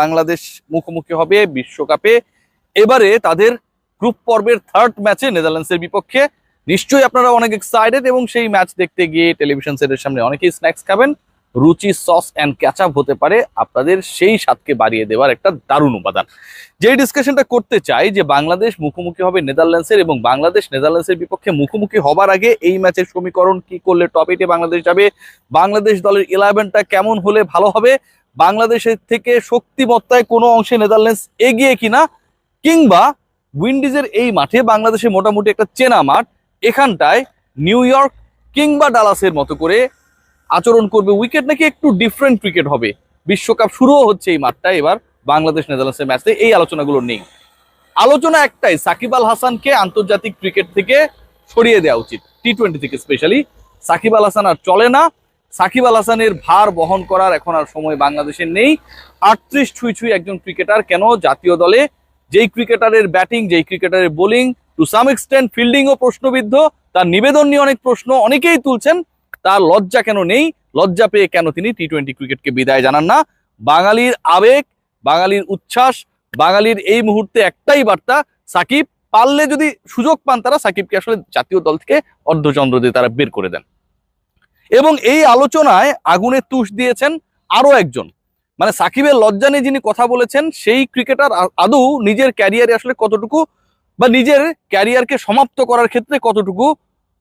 বাংলাদেশ মুখোমুখি হবে বিশ্বকাপে। এবারে তাদের গ্রুপ পর্বের থার্ড ম্যাচে নেদারল্যান্ডসের বিপক্ষে। নিশ্চয়ই আপনারা অনেক এক্সাইটেড এবং সেই ম্যাচ দেখতে গিয়ে টেলিভিশন সেটের সামনে অনেকেই স্ন্যাক্স খাবেন। রুচি সস অ্যান্ড ক্যাচআপ হতে পারে আপনাদের সেই স্বাদকে বাড়িয়ে দেওয়ার একটা দারুণ উপাদান। যে ডিসকাশনটা করতে চাই যে বাংলাদেশ মুখোমুখি হবে নেদারল্যান্ডসের এবং বাংলাদেশ নেদারল্যান্ডসের বিপক্ষে মুখোমুখি হবার আগে এই ম্যাচের সমীকরণ কি করলে টপ এইটে বাংলাদেশ যাবে? বাংলাদেশ দলের ইলেভেনটা কেমন হলে ভালো হবে? বাংলাদেশের থেকে শক্তিমত্তায় কোনো অংশে নেদারল্যান্ডস এগিয়ে কিনা, কিংবা উইন্ডিজের এই মাঠে বাংলাদেশে মোটামুটি একটা চেনা মাঠ, এখানটায় নিউ ইয়র্ক কিংবা ডালাসের মতো করে আচরণ করবে উইকেট নাকি একটু ডিফারেন্ট ক্রিকেট হবে। বিশ্বকাপ শুরুও হচ্ছে এই মাঠটা, এবার বাংলাদেশ নেদারল্যান্ডসের ম্যাচে এই আলোচনাগুলো নেই। আলোচনা একটাই, সাকিব আল হাসানকে আন্তর্জাতিক ক্রিকেট থেকে সরিয়ে দেওয়া উচিত টি টোয়েন্টি থেকে স্পেশালি সাকিব আল হাসান আর চলে না সাকিব আল হাসানের ভার বহন করার এখন আর সময় বাংলাদেশের নেই। আটত্রিশ ছুঁই ছুঁই একজন ক্রিকেটার, কেন জাতীয় দলে? যেই ক্রিকেটারের ব্যাটিং, যেই ক্রিকেটারের বোলিং, টু সাম এক্সটেন্ট ফিল্ডিংও প্রশ্নবিদ্ধ, তার নিবেদন নিয়ে অনেক প্রশ্ন অনেকেই তুলছেন, তার লজ্জা কেন নেই? লজ্জা পেয়ে কেন তিনি টি টোয়েন্টি ক্রিকেটকে বিদায় জানান না? বাঙালির আবেগ, বাঙালির উচ্ছ্বাস, বাঙালির এই মুহূর্তে একটাই বার্তা, সাকিব পারলে যদি সুযোগ পান তারা, সাকিবকে আসলে জাতীয় দল থেকে অর্ধচন্দ্র দিয়ে তারা বের করে দেন। এবং এই আলোচনায় আগুনে তুষ দিয়েছেন আরও একজন। মানে সাকিবের লজ্জা নিয়ে যিনি কথা বলেছেন, সেই ক্রিকেটার আদৌ নিজের ক্যারিয়ারে আসলে কতটুকু বা নিজের ক্যারিয়ারকে সমাপ্ত করার ক্ষেত্রে কতটুকু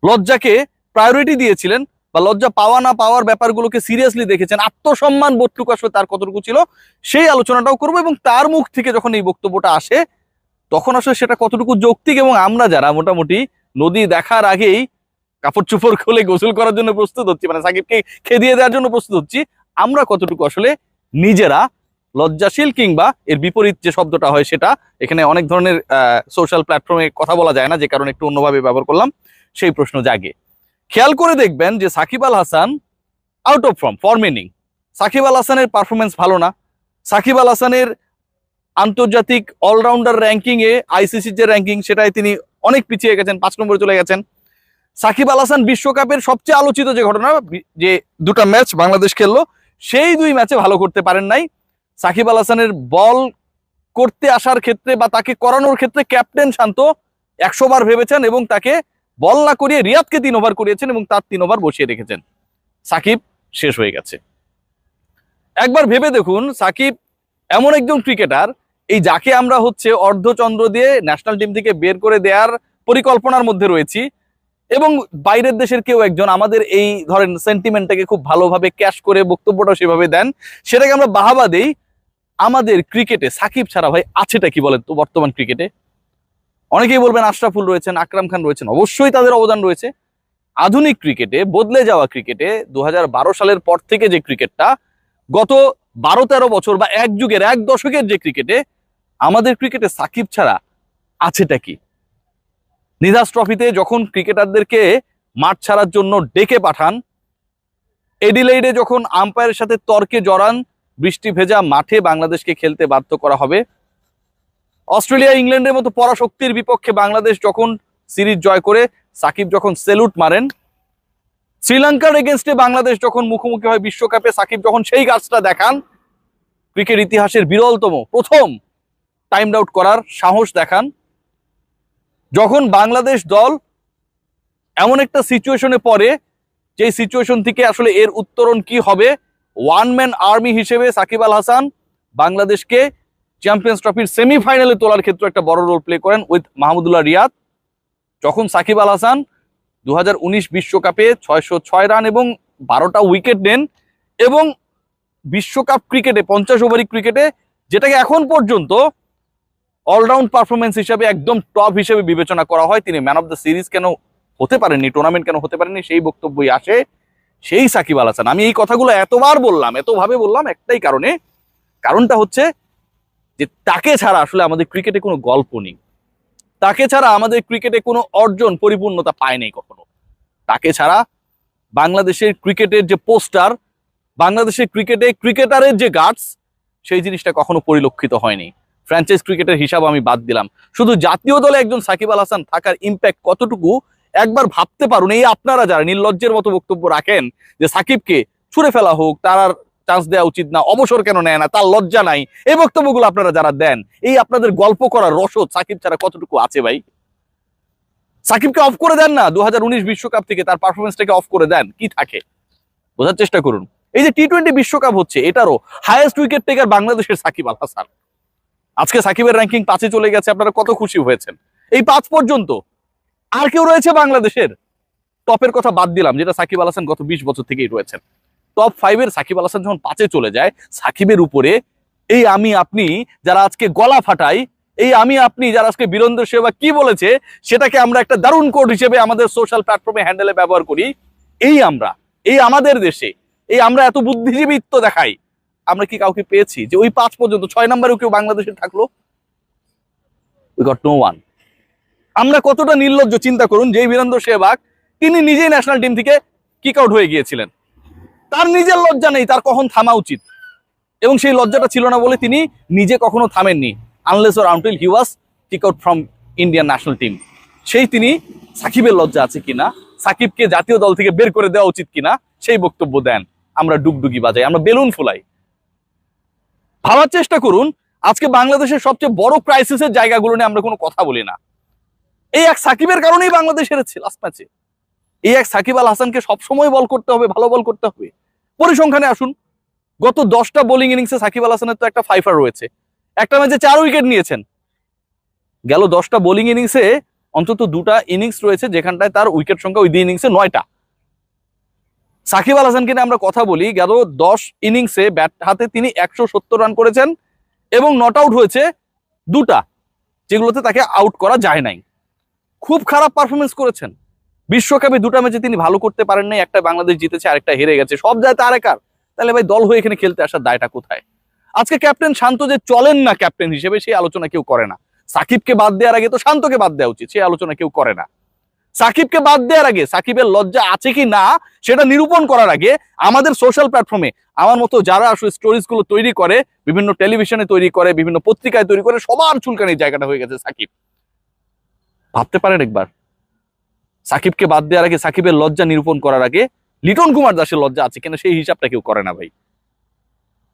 লজ্জাকে প্রায়োরিটি দিয়েছিলেন বা লজ্জা পাওয়া না পাওয়ার ব্যাপারগুলোকে সিরিয়াসলি দেখেছেন, আত্মসম্মান বোধটুকু আসলে তার কতটুকু ছিল, সেই আলোচনাটাও করব এবং তার মুখ থেকে যখন এই বক্তব্যটা আসে, তখন আসলে সেটা কতটুকু যৌক্তিক এবং আমরা যারা মোটামুটি নদী দেখার আগেই কাপড় চোপড় খুলে গোসল করার জন্য প্রস্তুত হচ্ছি মানে সাকিবকে খেদিয়ে দেওয়ার জন্য প্রস্তুত হচ্ছি। আমরা কতটুকু আসলে নিজেরা লজ্জাশীল কিংবা এর বিপরীত যে শব্দটা হয় সেটা, এখানে অনেক ধরনের সোশ্যাল প্ল্যাটফর্মে কথা বলা যায় না, যে কারণে একটু অন্যভাবে ব্যবহার করলাম, সেই প্রশ্ন জাগে। খেয়াল করে দেখবেন যে Shakib Al Hasan out of form ফর্মেনিং Shakib Al হাসানের পারফরমেন্স ভালো না। সাকিব আল হাসানের আন্তর্জাতিক অলরাউন্ডার র্যাঙ্কিং এ আইসিসির যে র্যাঙ্কিং সেটাই তিনি অনেক পিছিয়ে গেছেন, পাঁচ নম্বরে চলে গেছেন। সাকিব আল হাসান বিশ্বকাপের সবচেয়ে আলোচিত যে ঘটনা, যে দুটা ম্যাচ বাংলাদেশ খেললো, সেই দুই ম্যাচে ভালো করতে পারেন নাই। সাকিব আল হাসানের বল করতে আসার ক্ষেত্রে বা তাকে করানোর ক্ষেত্রে ক্যাপ্টেন শান্ত একশো বার ভেবেছেন এবং তাকে বল না করিয়ে রিয়াদকে তিন ওভার করিয়েছেন এবং তার তিন ওভার বসিয়ে রেখেছেন। সাকিব শেষ হয়ে গেছে। একবার ভেবে দেখুন, সাকিব এমন একজন ক্রিকেটার, এই যাকে আমরা হচ্ছে অর্ধচন্দ্র দিয়ে ন্যাশনাল টিম থেকে বের করে দেওয়ার পরিকল্পনার মধ্যে রয়েছি। এবং বাইরের দেশের কেউ একজন আমাদের এই ধরেন সেন্টিমেন্টটাকে খুব ভালোভাবে ক্যাশ করে বক্তব্যটা সেভাবে দেন। সেটাকে আমরা বাহাবা দেই, আমাদের ক্রিকেটে সাকিব ছাড়া ভাই আছেটা কি বলেন তো বর্তমান ক্রিকেটে অনেকেই বলবেন আশরাফুল রয়েছেন, আকরাম খান রয়েছেন, অবশ্যই তাদের অবদান রয়েছে। আধুনিক ক্রিকেটে বদলে যাওয়া ক্রিকেটে দু হাজার বারো সালের পর থেকে যে ক্রিকেটটা গত বারো তেরো বছর বা এক যুগের এক দশকের যে ক্রিকেটে আমাদের ক্রিকেটে সাকিব ছাড়া আছেটা কি? নিধাস ট্রফিতে যখন ক্রিকেটারদেরকে মাঠ ছাড়ার জন্য ডেকে পাঠান, এডিলেইডে যখন আম্পায়ারের সাথে তর্কে জড়ান, বৃষ্টি ভেজা মাঠে বাংলাদেশকে খেলতে বাধ্য করা হবে। অস্ট্রেলিয়া, ইংল্যান্ডের মতো পরাশক্তির বিপক্ষে বাংলাদেশ যখন সিরিজ জয় করে, সাকিব যখন সেলুট মারেন, শ্রীলঙ্কার এগেনস্টে বাংলাদেশ যখন মুখোমুখি হয় বিশ্বকাপে, সাকিব যখন সেই গাছটা দেখান, ক্রিকেট ইতিহাসের বিরলতম, প্রথম টাইম আউট করার সাহস দেখান। যখন বাংলাদেশ দল এমন একটা সিচুয়েশনে পড়ে যে সিচুয়েশন থেকে আসলে এর উত্তরণ কি হবে ওয়ান ম্যান আর্মি হিসেবে সাকিব আল হাসান বাংলাদেশকে চ্যাম্পিয়ন্স ট্রফির সেমিফাইনালে তোলার ক্ষেত্রে একটা বড় রোল প্লে করেন উইথ মাহমুদুল্লাহ রিয়াদ। যখন সাকিব আল হাসান দু বিশ্বকাপে ছয়শো ছয় রান এবং বারোটা উইকেট নেন এবং বিশ্বকাপ ক্রিকেটে পঞ্চাশ ওভারি ক্রিকেটে যেটাকে এখন পর্যন্ত অলরাউন্ড পারফরমেন্স হিসাবে একদম টপ হিসেবে বিবেচনা করা হয়। তিনি ম্যান অফ দ্য সিরিজ কেন হতে পারেননি, টুর্নামেন্ট কেন হতে পারেননি, সেই বক্তব্যই আসে সেই সাকিব আল হাসান। আমি এই কথাগুলো এতবার বললাম, এতভাবে বললাম একটাই কারণে, কারণটা হচ্ছে যে তাকে ছাড়া আসলে আমাদের ক্রিকেটে কোনো গল্প নেই। তাকে ছাড়া আমাদের ক্রিকেটে কোনো অর্জন পরিপূর্ণতা পায় নাই কখনো। তাকে ছাড়া বাংলাদেশের ক্রিকেটের যে পোস্টার, বাংলাদেশের ক্রিকেটে ক্রিকেটারের যে গার্ডস, সেই জিনিসটা কখনো পরিলক্ষিত হয়নি। ফ্র্যাঞ্চাইজ ক্রিকেটের হিসাব আমি বাদ দিলাম। শুধু জাতীয় দলে একজন সাকিব আল হাসান থাকার ইম্প্যাক্ট কতটুকু, একবার ভাবতে পারুন, এই আপনারা যারা নির্লজ্জের মতো বক্তব্য রাখেন যে সাকিবকে ছুড়ে ফেলা হোক, তার আর চান্স দেওয়া উচিত না, অবসর কেন নেয় না, তার লজ্জা নাই, এই বক্তব্যগুলো আপনারা যারা দেন, এই আপনাদের গল্প করার রসদ সাকিব ছাড়া কতটুকু আছে ভাই? সাকিবকে অফ করে দেন না দু বিশ্বকাপ থেকে তার পারফরমেন্সটাকে অফ করে দেন, কি থাকে? বোঝার চেষ্টা করুন। এই যে টি টোয়েন্টি বিশ্বকাপ হচ্ছে, এটারও হায়েস্ট উইকেট টেকার বাংলাদেশের সাকিব আল হাসান। আজকে সাকিবের র্যাঙ্কিং পাঁচে চলে গেছে, আপনারা কত খুশি হয়েছেন? এই পাঁচ পর্যন্ত আর কেউ রয়েছে বাংলাদেশের? টপের কথা বাদ দিলাম, যেটা সাকিব আল হাসান গত বিশ বছর থেকেই রয়েছেন। টপ ফাইভের সাকিব আল হাসান যখন পাঁচে চলে যায়, সাকিবের উপরে এই আমি আপনি যারা আজকে গলা ফাটাই, এই আমি আপনি যারা আজকে বীরেন্দ্র সেবা কি বলেছে, সেটাকে আমরা একটা দারুণ কোড হিসেবে আমাদের সোশ্যাল প্ল্যাটফর্মে হ্যান্ডেলে ব্যবহার করি। এই আমরা, এই আমাদের দেশে, এই আমরা এত বুদ্ধিজীবিত্ব দেখাই আমরা কি কাউকে পেয়েছি? যে ওই পাঁচ পর্যন্ত, ছয় নম্বরেও কেউ বাংলাদেশে থাকল? আমরা কতটা নির্লজ্জ, চিন্তা করুন যে বীরেন্দ্র সেবাগ তিনি নিজেই ন্যাশনাল টিম থেকে কিক আউট হয়ে গিয়েছিলেন। তার নিজের লজ্জা নেই, তার কখন থামা উচিত। এবং সেই লজ্জাটা ছিল না বলে তিনি নিজে কখনো থামেননি unless or until he was kick out from Indian national team সেই তিনি সাকিবের লজ্জা আছে কিনা, সাকিবকে জাতীয় দল থেকে বের করে দেওয়া উচিত কিনা, সেই বক্তব্য দেন। আমরা ডুগডুগি বাজাই, আমরা বেলুন ফুলাই। ভাবার চেষ্টা করুন, আজকে বাংলাদেশের সবচেয়ে বড় ক্রাইসিসের জায়গাগুলো নিয়ে আমরা কোনো কথা বলি না। এই এক সাকিবের কারণেই বাংলাদেশ হেরেছে লাস্ট ম্যাচে এই এক সাকিব আল হাসানকে সবসময় বল করতে হবে, ভালো বল করতে হবে। পরিসংখ্যানে আসুন, গত দশটা বোলিং ইনিংসে সাকিব আল হাসানের তো একটা ফাইফার রয়েছে। একটা ম্যাচে চার উইকেট নিয়েছেন। গেল দশটা বোলিং ইনিংসে অন্তত দুটা ইনিংস রয়েছে, যেখানটায় তার উইকেট সংখ্যা ওই দুই ইনিংসে নয়টা। সাকিব আল হাসানকে নিয়ে আমরা কথা বলি, গেল দশ ইনিংসে ব্যাট হাতে তিনি একশো সত্তর রান করেছেন এবং নট আউট হয়েছে দুটা, যেগুলোতে তাকে আউট করা যায় নাই। খুব খারাপ পারফরমেন্স করেছেন। বিশ্বকাপে দুটা ম্যাচে তিনি ভালো করতে পারেন নাই, একটা বাংলাদেশ জিতেছে, আরেকটা হেরে গেছে, সব যায় তার একার। তাহলে ভাই দল হয়ে এখানে খেলতে আসার দায়টা কোথায়? আজকে ক্যাপ্টেন শান্ত যে চলেন না ক্যাপ্টেন হিসেবে, সেই আলোচনা কেউ করে না। সাকিবকে বাদ দেওয়ার আগে তো শান্তকে বাদ দেওয়া উচিত, সেই আলোচনা কেউ করে না। সাকিবকে বাদ দেওয়ার আগে সাকিবের লজ্জা আছে কি না, সেটা নিরূপণ করার আগে আমাদের সোশ্যাল প্ল্যাটফর্মে আমার মতো যারা আসলে স্টোরিজগুলো তৈরি করে, বিভিন্ন টেলিভিশনে তৈরি করে, বিভিন্ন পত্রিকায় তৈরি করে, সবার চুলকানির জায়গাটা হয়ে গেছে সাকিব। ভাবতে পারেন একবার, সাকিবকে বাদ দেওয়ার আগে, সাকিবের লজ্জা নিরূপণ করার আগে, লিটন কুমার দাসের লজ্জা আছে কিনা সেই হিসাবটা কেউ করে না ভাই।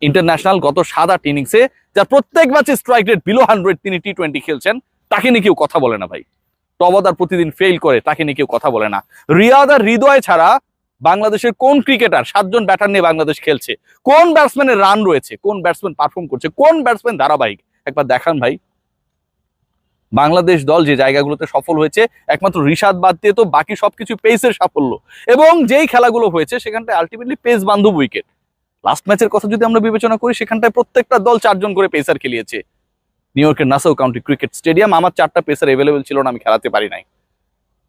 ইন্টারন্যাশনাল গত সাত আট ইনিংসে যার প্রত্যেক ম্যাচে স্ট্রাইক রেট বিলো হান্ড্রেড তিনি টি টোয়েন্টি খেলছেন, তাকে নিয়ে কেউ কথা বলে না ভাই। টবদার প্রতিদিন ফেল করে, তাকে নিয়ে কেউ কথা বলে না। রিয়াদ আর হৃদয় ছাড়া বাংলাদেশের কোন ক্রিকেটার সাতজন ব্যাটার নিয়ে বাংলাদেশ খেলছে? কোন ব্যাটসম্যানের রান রয়েছে? কোন ব্যাটসম্যান পারফর্ম করছে? কোন ব্যাটসম্যান ধারাবাহিক? একবার দেখান ভাই। বাংলাদেশ দল যে জায়গাগুলোতে সফল হয়েছে, একমাত্র রিশাদ বাদ দিয়ে তো বাকি সবকিছু পেসের সাফল্য। এবং যেই খেলাগুলো হয়েছে, সেখানটায় আলটিমেটলি পেস বান্ধব উইকেট লাস্ট ম্যাচের কথা যদি আমরা বিবেচনা করি, সেখানটায় প্রত্যেকটা দল চারজন করে পেসার খেলিয়েছে। নিউ ইয়র্কের নাসাউ কাউন্টি ক্রিকেট স্টেডিয়াম আমার চারটা পেসার এভেলেবেল ছিল না, আমি খেলাতে পারি নাই।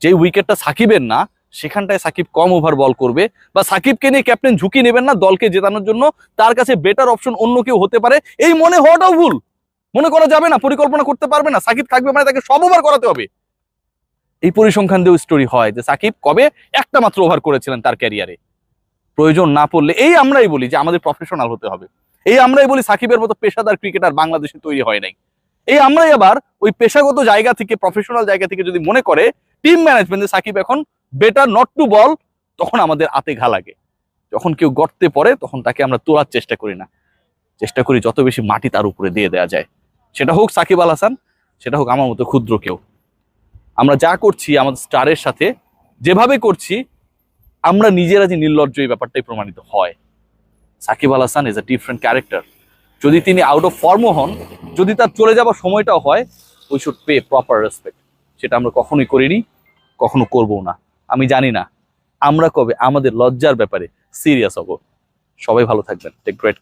যে উইকেটটা সাকিবের না, সেখানটায় সাকিব কম ওভার বল করবে বা সাকিবকে নিয়ে ক্যাপ্টেন ঝুঁকি নেবেন না, দলকে জেতানোর জন্য তার কাছে বেটার অপশন অন্য কেউ হতে পারে। এই মনে হওয়াটাও ভুল। মনে করা যাবে না, পরিকল্পনা করতে পারবে না, সাকিব থাকবে মানে তাকে সব ওভার করাতে হবে। এই পরিসংখ্যান দিয়েও স্টোরি হয় যে সাকিব কবে একটা মাত্র ওভার করেছিলেন তার ক্যারিয়ারে প্রয়োজন না পড়লে, এই আমরাই বলি যে আমাদের প্রফেশনাল হতে হবে। এই আমরাই বলি সাকিবের মতো পেশাদার ক্রিকেটার বাংলাদেশে তৈরি হয় নাই। এই আমরাই আবার ওই পেশাগত জায়গা থেকে প্রফেশনাল জায়গা থেকে যদি মনে করে টিম ম্যানেজমেন্ট সাকিব এখন বেটার নট টু বল তখন আমাদের আতে ঘা লাগে। যখন কেউ গর্তে পড়ে, তখন তাকে আমরা তোলার চেষ্টা করি না। চেষ্টা করি যত বেশি মাটি তার উপরে দিয়ে দেওয়া যায়। সেটা হোক সাকিব আল হাসান, সেটা হোক আমার মতো ক্ষুদ্র কেউ। আমরা যা করছি, আমাদের স্টারের সাথে যেভাবে করছি, আমরা নিজেরা যে নির্লজ্জ এই ব্যাপারটাই প্রমাণিত হয়। Shakib Al Hasan is a different character যদি তিনি আউট অফ ফর্মও হন, যদি তার চলে যাওয়ার সময়টাও হয় we should pay proper respect সেটা আমরা কখনোই করিনি, কখনো করব না। আমি জানি না, আমরা কবে, আমাদের লজ্জার ব্যাপারে সিরিয়াস হব। সবাই ভালো থাকবেন। Take great